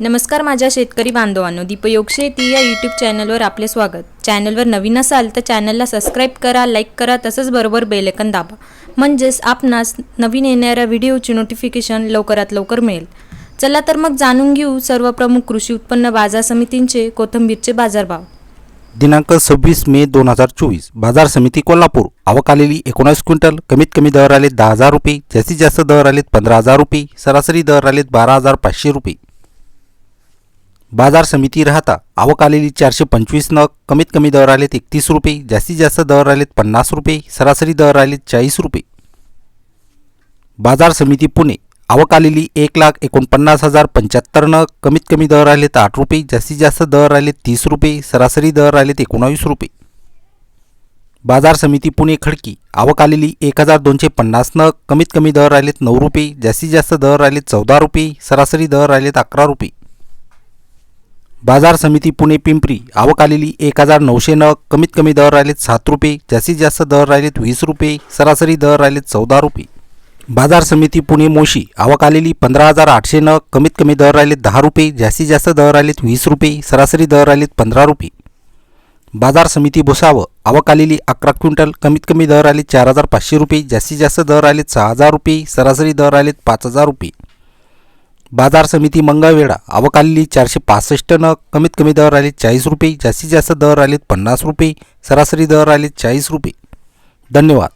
नमस्कार माझ्या शेतकरी बांधवांनो दीपयोग शेती या यूट्यूब चॅनलवर आपले स्वागत. चॅनलवर नवीन असाल तर चॅनलला सबस्क्राईब करा लाईक करा तसंच बरोबर बेलेकन दाबा. म्हणजेच आपणास नवीन येणाऱ्या व्हिडिओची नोटिफिकेशन लवकरात लवकर मिळेल. चला तर मग जाणून घेऊ सर्व प्रमुख कृषी उत्पन्न बाजार समितींचे कोथिंबीरचे बाजारभाव. दिनांक सव्वीस मे दोन हजार चोवीस बाजार समिती कोल्हापूर. आवक आलेली एकोणीस क्विंटल कमीत कमी दर आलेत दहा हजार रुपये जास्तीत जास्त दर आलेत पंधरा हजार रुपये सरासरी दर आलेत बारा हजार पाचशे रुपये. बाजार समिती राहता आवक आलेली चारशे पंचवीस नग कमीत कमी दर आलेत एकतीस रुपये जास्तीत जास्त दर आलेत पन्नास रुपये सरासरी दर आलेत चाळीस रुपये. बाजार समिती पुणे आवक आलेली एक लाख एकोणपन्नास हजार पंच्याहत्तर नग कमीत कमी दर आलेत आठ रुपये जास्तीत जास्त दर आलेत तीस रुपये सरासरी दर आलेत एकोणावीस रुपये. बाजार समिती पुणे खडकी आवक आलेली एक हजार दोनशे पन्नास नग कमीत कमी दर आलेत नऊ रुपये जास्तीत जास्त दर आलेत चौदा रुपये सरासरी दर आलेत अकरा रुपये. बाजार समिती पुणे पिंपरी. आवक आलेली एक हजार नऊशे नग कमीत कमी दर राहिलेत सात रुपये. जास्तीत जास्त दर राहिलेत वीस रुपये. सरासरी दर राहिलेत चौदा रुपये. बाजार समिती पुणे मोशी. आवक आलेली पंधरा हजार आठशे नग कमीत कमी दर राहिलेत दहा रुपये. जास्तीत जास्त दर राहिलेत वीस रुपये. सरासरी दर राहिलेत पंधरा रुपये. बाजार समिती भुसावळ. आवक आलेली अकरा क्विंटल कमीत कमी दर आले चार हजार पाचशे रुपये. जास्तीत जास्त दर आले सहा हजार रुपये. सरासरी दर आलेत पाच हजार रुपये. बाजार समिती मंगळवेढा. अवकाली चारशे पासष्ट न कमीत कमी दर आले चाळीस रुपये. जास्तीत जास्त दर आलेत पन्नास रुपये. सरासरी दर आलेत चाळीस रुपये. धन्यवाद.